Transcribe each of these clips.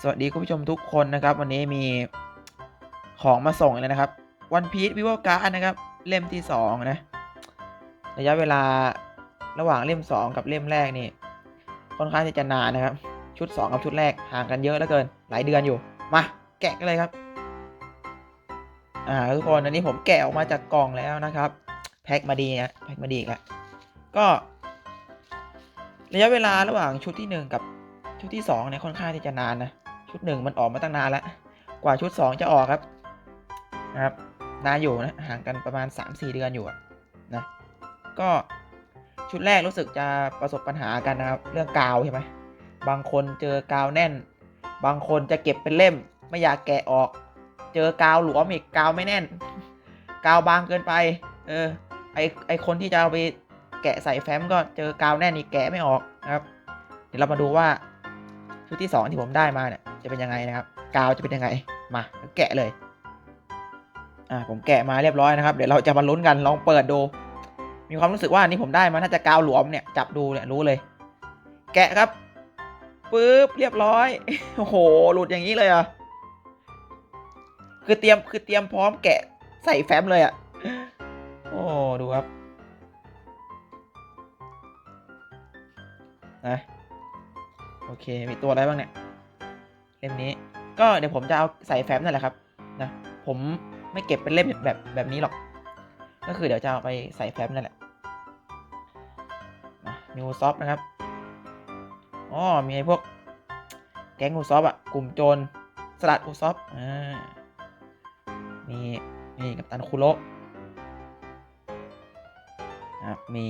สวัสดีคุณผู้ชมทุกคนนะครับ วันนี้มีของมาส่งเลยนะครับวันพี e วิวการ์ดนะครับ เล่มที่ 2 นะ ระยะเวลาระหว่างเล่ม 2 กับเล่มแรกนี่ค่อนข้างจะนานนะครับ ชุด 2 กับชุดแรกห่างกันเยอะเหลือเกิน หลายเดือนอยู่ มา แกะกันเลยครับ อ่าทุกคนอันนี้ผมแกะออกมาจากกล่องแล้วนะครับ แพ็คมาดีนะแพ็คมาดีอีกแล้วก็ ระยะเวลาระหว่างชุดที่ 1 กับชุดที่2เนี่ยค่อนข้างที่จะนานนะ ชุด1มันออกมาตั้งนานแล้ว กว่าชุด 2 จะออกครับนะครับนานอยู่นะห่างกันประมาณ 3-4 เดือนอยู่นะก็ชุดแรกรู้สึกจะประสบปัญหากันนะครับ เรื่องกาวใช่ไหมบางคนเจอกาวแน่น บางคนจะเก็บเป็นเล่ม ไม่อยากแกะออก เจอกาวหลวมอีกกาวไม่แน่น กาวบางเกินไป เออไอไอคนที่จะเอาไปแกะใส่แฟ้มก็เจอกาวแน่นอีกแกะไม่ออกนะครับ เดี๋ยวเรามาดูว่า ชุดที่ 2 ที่ผมได้มาเนี่ยจะเป็นยังไงนะครับ กาวจะเป็นยังไง มาแกะเลย อ่าผมแกะมาเรียบร้อยนะครับ เดี๋ยวเราจะมาลุ้นกันลองเปิดดู มีความรู้สึกว่านนี้ผมได้มาน่าจะกาวหลวมเนี่ยจับดูเนี่ยรู้เลย แกะครับปึ๊บเรียบร้อย โอ้โห หลุดอย่างนี้เลยอะคือเตรียมคือเตรียมพร้อมแกะใส่แฟ้มเลยอะ โอ้ดูครับนะ โอเค มีตัวอะไรบ้างเนี่ยเล่มนี้ ก็เดี๋ยวผมจะเอาใส่แฟ้มนั่นแหละครับนะผมไม่เก็บเป็นเล่มแบบแบบนี้หรอก ก็คือเดี๋ยวจะเอาไปใส่แฟ้มนั่นแหละมิวซอฟนะครับอ๋อมีไอ้พวกแก๊งอูซอฟอะกลุ่มโจรสลัดอูซอฟอ่ามีนี่กับตันคุโระครับมี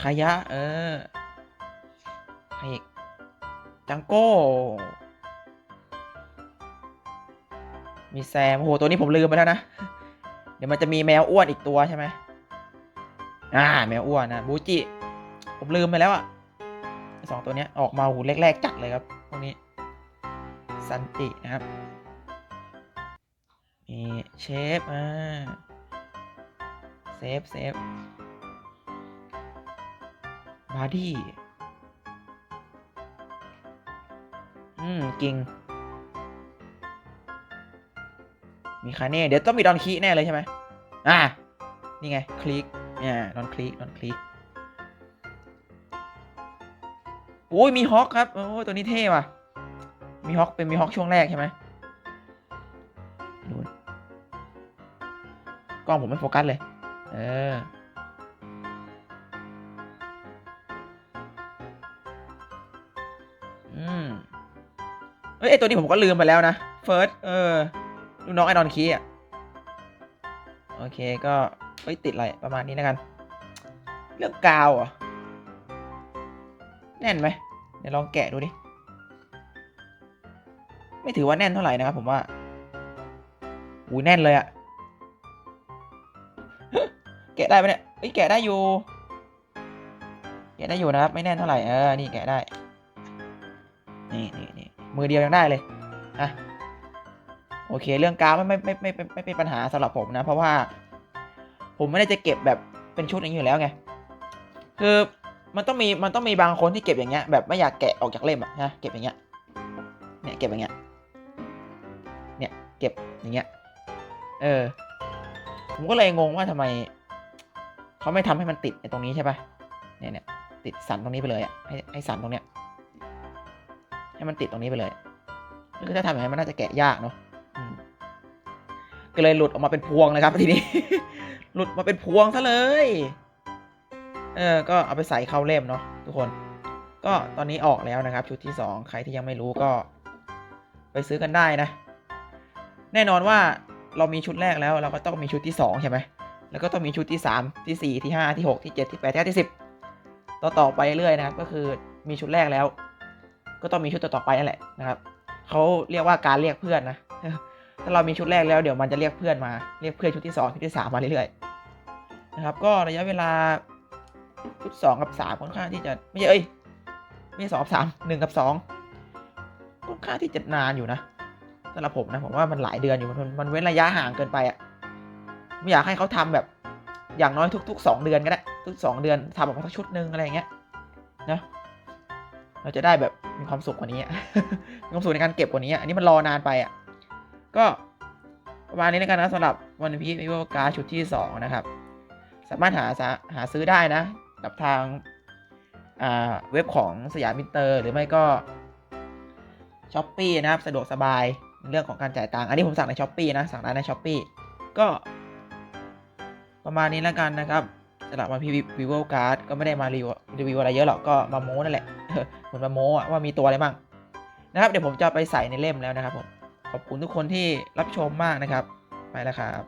คายะ เออใครอีก จังโก้ มีแซมโอ้โห ตัวนี้ผมลืมไปแล้วนะ เดี๋ยวมันจะมีแมวอ้วนอีกตัวใช่ไหมอ่า แมวอ้วนนะบูจิ ผมลืมไปแล้วอะสองตัวนี้ออกมาหูแรก ๆ จัดเลยครับ พวกนี้ ซันจินะครับ มีเชฟ อ่า เซฟเซฟบาร์ดี้ อืมกิง มีคาเน่เดี๋ยวต้องมีดอนคีแน่เลยใช่ไหมอ่านี่ไง คลิกเนี่ยดอนคลิกดอนคลิกโอ้ยมีฮอคครับ โอ้ยตัวนี้เท่ว่ะ มีฮอคเป็นมีฮอคช่วงแรกใช่ไหมกล้องผมไม่โฟกัสเลย เออ เอ้ยไอตัวนี้ผมก็ลืมไปแล้วนะเฟิร์สเออลูกน้องไอดอนคีอะโอเคก็เฮ้ยติดอะไรประมาณนี้แล้วกันเรื่องกาวอะแน่นไหมเดี๋ยวลองแกะดูดิไม่ถือว่าแน่นเท่าไหร่นะครับผมว่าอุ้ยแน่นเลยอะแกะได้ไหมเนี่ยเอ้ยแกะได้อยู่ แกะได้อยู่นะครับ ไม่แน่นเท่าไหร่ เออ นี่แกะได้ นี่นี่นี่ มือเดียวยังได้เลยอะโอเค เรื่องกาวไม่ไม่ไม่ไม่ไม่ไม่เป็นปัญหาสำหรับผมนะ เพราะว่า ผมไม่ได้จะเก็บแบบเป็นชุดอย่างนี้อยู่แล้วไงคือมันต้องมีมันต้องมีบางคนที่เก็บอย่างเงี้ยแบบไม่อยากแกะออกจากเล่มอะนะเก็บอย่างเงี้ยเนี่ยเก็บอย่างเงี้ยเนี่ยเก็บอย่างเงี้ยเออผมก็เลยงงว่าทำไมเขาไม่ทำให้มันติดไอ้ตรงนี้ใช่ปะเนี่ยเนี่ยติดสันตรงนี้ไปเลยอะให้ให้สันตรงเนี้ย ให้มันติดตรงนี้ไปเลยคือถ้าทำอย่างนี้นมันน่าจะแกะยากเนาะอืมก็เลยหลุดออกมาเป็นพวงเลยครับทีนี้ หลุดมาเป็นพวงซะเลย เออ ก็เอาไปใส่เข้าเล่มเนาะทุกคน ก็ตอนนี้ออกแล้วนะครับ ชุดที่ 2 ใครที่ยังไม่รู้ก็ ไปซื้อกันได้นะ แน่นอนว่าเรามีชุดแรกแล้วเราก็ต้องมีชุดที่ 2 ใช่ไหม แล้วก็ต้องมีชุดที่ 3 ที่ 4 ที่ 5 ที่ 6 ที่ 7 ที่ 8 ที่9ที่10 ต่อต่อไปเรื่อยๆนะครับ ก็คือมีชุดแรกแล้ว ก็ต้องมีชุดต่อๆไปนั่นแหละนะครับเขาเรียกว่าการเรียกเพื่อนนะถ้าเรามีชุดแรกแล้วเดี๋ยวมันจะเรียกเพื่อนมาเรียกเพื่อนชุดที่ 2 ชุดที่ 3 มาเรื่อยๆนะครับ ก็ระยะเวลาชุด 2 กับ 3 ค่อนข้างที่จะไม่ใช่เอ้ยไม่ใช่สองกับสามหนึ่งกับสองค่อนข้างที่จะนานอยู่นะสำหรับผมนะผมว่ามันหลายเดือนอยู่มันมันเว้นระยะห่างเกินไปอะไม่อยากให้เขาทำแบบอย่างน้อยทุกๆ 2 เดือนก็ได้ทุก 2 เดือนทำออกมาสักชุดหนึ่งอะไรอย่างเงี้ยนะ เราจะได้แบบมีความสุขกว่านี้ มีความสุขในการเก็บกว่านี้ อันนี้มันรอนานไปอะ ก็ประมาณนี้แล้วกันนะสำหรับวันพี e ี o การชุดที่ 2 นะครับ สามารถหาหาซื้อได้นะ กับทางาเว็บของสยามมิเตอร์ หรือไม่ก็ช้อปปีนะครับ สะดวกสบายเรื่องของการจ่ายตังค์อันนี้ผมสั่งในช้อปปีนะ สั่งได้ในช้อปปีก็ประมาณนี้แล้วกันนะครับ สำหรับมาพี่วีเวการ์ดก็ไม่ได้มารีวิวรีวิวอะไรเยอะหรอกก็มาโม้นั่นแหละเหมือนมาโม้ว่ามีตัวอะไรบ้างนะครับเดี๋ยวผมจะไปใส่ในเล่มแล้วนะครับผมขอบคุณทุกคนที่รับชมมากนะครับ ไปแล้วครับ